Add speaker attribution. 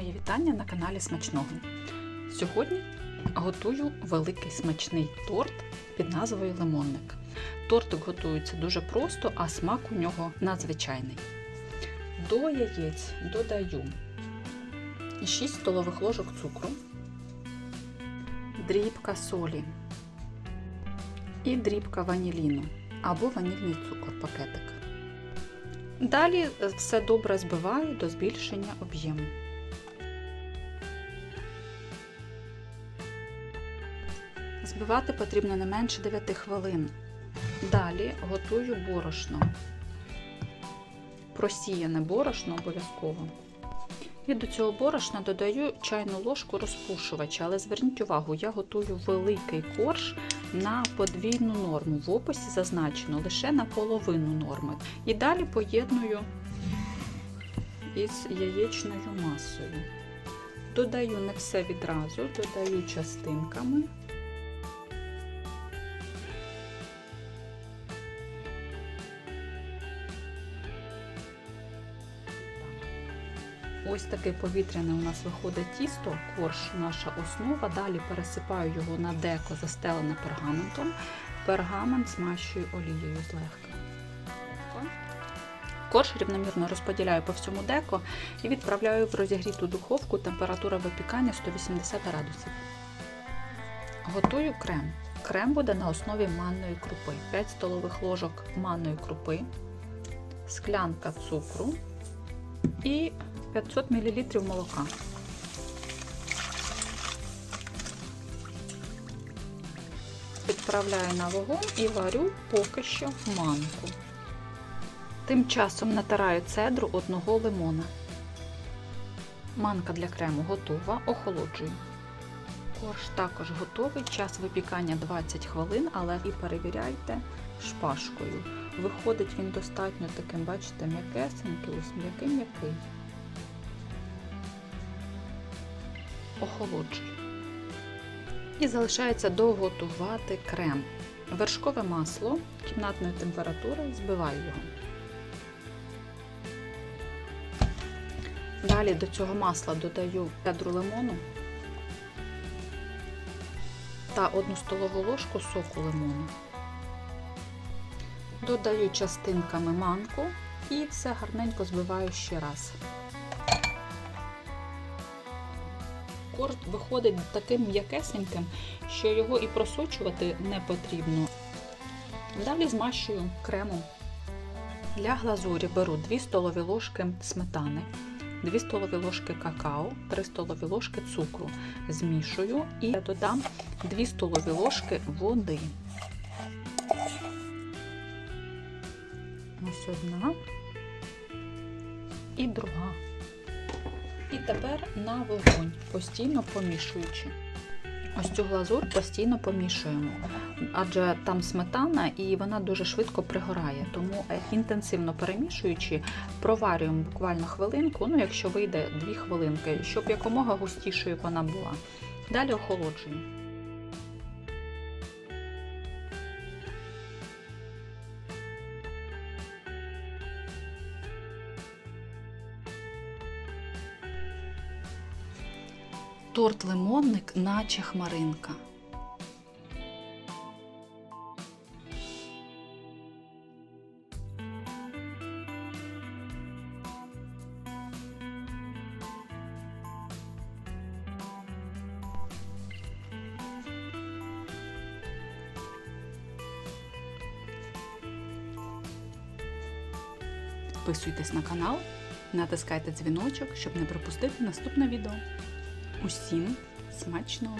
Speaker 1: Мої вітання на каналі Смачного. Сьогодні готую великий смачний торт під назвою Лимонник. Тортик готується дуже просто, а смак у нього надзвичайний. До яєць додаю 6 столових ложок цукру, дрібка солі і дрібка ваніліну або ванільний цукор пакетик. Далі все добре збиваю до збільшення об'єму. Збивати потрібно не менше 9 хвилин. Далі готую борошно. Просіяне борошно обов'язково. І до цього борошна додаю чайну ложку розпушувача, але зверніть увагу, я готую великий корж на подвійну норму. В описі зазначено лише на половину норми. І далі поєдную із яєчною масою. Додаю не все відразу, додаю частинками. Ось таке повітряне у нас виходить тісто, корж наша основа. Далі пересипаю його на деко, застелене пергаментом. Пергамент змащую олією злегка. Корж рівномірно розподіляю по всьому деко і відправляю в розігріту духовку температура випікання 180 градусів. Готую крем. Крем буде на основі манної крупи. 5 столових ложок манної крупи, склянка цукру і 500 мл молока. Відправляю на вогонь і варю поки що манку. Тим часом натираю цедру одного лимона. Манка для крему готова, охолоджую. Корж також готовий, час випікання 20 хвилин, але і перевіряйте шпажкою. Виходить він достатньо таким, бачите, м'якесенький, ось м'який-м'який. Охолоджую. І залишається доготувати крем. Вершкове масло кімнатної температури, збиваю його. Далі до цього масла додаю ядру лимону та 1 столову ложку соку лимону. Додаю частинками манку і все гарненько збиваю ще раз. Корж виходить таким м'якесеньким, що його і просочувати не потрібно. Далі змащую кремом. Для глазурі беру 2 столові ложки сметани, 2 столові ложки какао, 3 столові ложки цукру. Змішую і додам 2 столові ложки води. Ось одна і друга. І тепер на вогонь, постійно помішуючи. Ось цю глазур постійно помішуємо, адже там сметана і вона дуже швидко пригорає. Тому інтенсивно перемішуючи, проварюємо буквально хвилинку, ну якщо вийде 2 хвилинки, щоб якомога густішою вона була. Далі охолоджуємо. Торт лимонник, наче хмаринка. Підписуйтесь на канал, натискайте дзвіночок, щоб не пропустити наступне відео. Усім смачного!